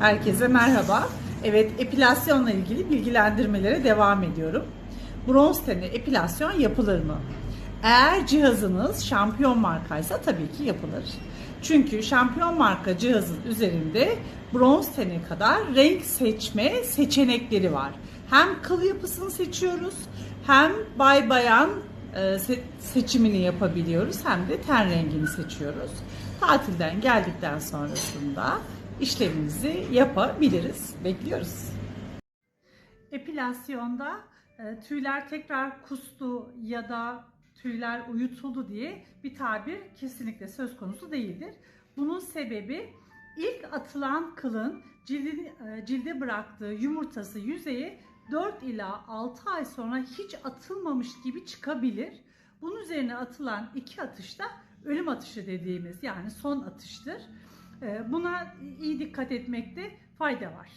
Herkese merhaba. Evet, epilasyonla ilgili bilgilendirmelere devam ediyorum. Bronz teni epilasyon yapılır mı? Eğer cihazınız şampiyon markaysa tabii ki yapılır. Çünkü şampiyon marka cihazın üzerinde bronz teni kadar renk seçme seçenekleri var. Hem kıl yapısını seçiyoruz, hem bay bayan e, se- seçimini yapabiliyoruz hem de ten rengini seçiyoruz. Tatilden geldikten sonrasında işlemimizi yapabiliriz. Bekliyoruz. Epilasyonda e, tüyler tekrar kustu ya da tüyler uyutuldu diye bir tabir kesinlikle söz konusu değildir. Bunun sebebi ilk atılan kılın cildin, e, cilde bıraktığı yumurtası yüzeye 4 ila 6 ay sonra hiç atılmamış gibi çıkabilir. Bunun üzerine atılan iki atış da ölüm atışı dediğimiz yani son atıştır. E, Buna iyi dikkat etmekte fayda var.